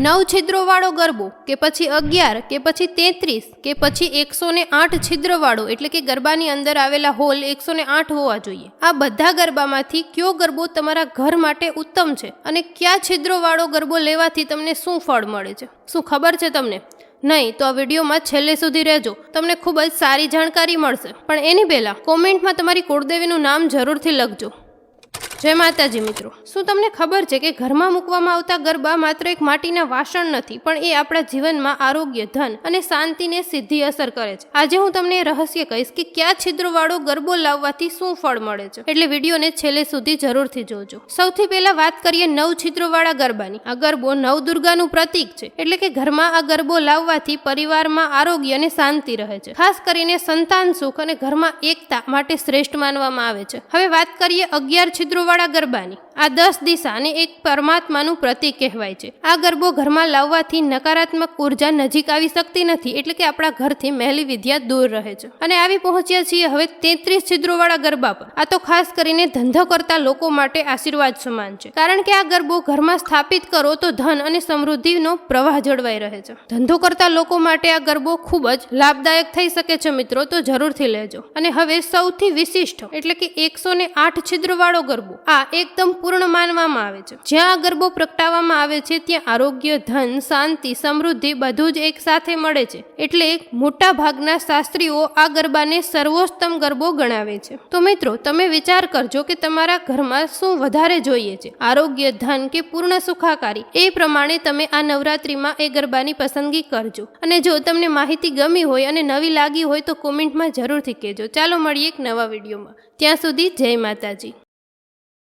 નવ છિદ્રોવાળો ગરબો, કે પછી અગિયાર, કે પછી તેત્રીસ, કે પછી એકસો ને આઠ છિદ્રવાળો, એટલે કે ગરબાની અંદર આવેલા હોલ એકસો ને આઠ હોવા જોઈએ. આ બધા ગરબામાંથી કયો ગરબો તમારા ઘર માટે ઉત્તમ છે અને કયા છિદ્રોવાળો ગરબો લેવાથી તમને શું ફળ મળે છે? શું ખબર છે તમને? નહીં, તો આ વિડીયોમાં છેલ્લે સુધી રહેજો. તમને ખૂબ જ સારી જાણકારી મળશે. પણ એની પહેલાં કોમેન્ટમાં તમારી કુળદેવીનું નામ જરૂરથી લખજો. જય માતાજી મિત્રો. શું તમને ખબર છે કે ઘરમાં મૂકવામાં આવતા ગરબા માત્ર એક માટીના વાસણ નથી, પણ એ આપણા જીવનમાં આરોગ્ય, ધન અને શાંતિને સીધી અસર કરે છે. આજે હું તમને રહસ્ય કહીશ કે કયા છિદ્રવાળો ગરબો લાવવાથી શું ફળ મળે છે? એટલે વિડીયોને છેલ્લે સુધી જરૂરથી જોજો. સૌથી પહેલા વાત કરીએ નવ છિદ્રોવાળા ગરબાની. આ ગરબો નવદુર્ગાનું પ્રતીક છે, એટલે કે ઘરમાં આ ગરબો લાવવાથી પરિવારમાં આરોગ્ય અને શાંતિ રહે છે. ખાસ કરીને સંતાન સુખ અને ઘરમાં એકતા માટે શ્રેષ્ઠ માનવામાં આવે છે. હવે વાત કરીએ અગિયાર છિદ્રોવાળા ગરબાની. આ દસ દિશાને એક પરમાત્માનું પ્રતીક કહેવાય છે. આ ગરબો ઘરમાં લાવવાથી નકારાત્મક ઊર્જા નજીક આવી શકતી નથી, એટલે કે આપણા ઘરથી મહેલી વિદ્યા દૂર રહે છે. અને આવી પહોંચ્યા છીએ હવે તેત્રીસ છિદ્રોવાળા ગરબા પર. આ તો ખાસ કરીને ધંધો કરતા લોકો માટે આશીર્વાદ સમાન છે. કારણ કે આ ગરબો ઘરમાં સ્થાપિત કરો તો ધન અને સમૃદ્ધિનો પ્રવાહ જળવાઈ રહે છે. ધંધો કરતા લોકો માટે આ ગરબો ખૂબ જ લાભદાયક થઈ શકે છે મિત્રો, તો જરૂરથી લેજો. અને હવે સૌથી વિશિષ્ટ, એટલે કે એકસો ને આઠ છિદ્રવાળો ગરબો. આ એકદમ પૂર્ણ માનવામાં આવે છે. જ્યાં આ ગરબો પ્રગટાવવામાં આવે છે, ત્યાં આરોગ્ય, ધન, શાંતિ, સમૃદ્ધિ બધું જ એક સાથે મળે છે. એટલે મોટા ભાગના શાસ્ત્રીઓ આ ગરબાને સર્વોત્તમ ગરબો ગણાવે છે. તો મિત્રો, તમે વિચાર કરજો કે તમારા ઘરમાં શું વધારે જોઈએ છે. આરોગ્ય, ધન કે પૂર્ણ સુખાકારી. એ પ્રમાણે તમે આ નવરાત્રિમાં એ ગરબાની પસંદગી કરજો. અને જો તમને માહિતી ગમી હોય અને નવી લાગી હોય તો કોમેન્ટમાં જરૂરથી કહેજો. ચાલો મળીએ એક નવા વિડીયોમાં. ત્યાં સુધી જય માતાજી.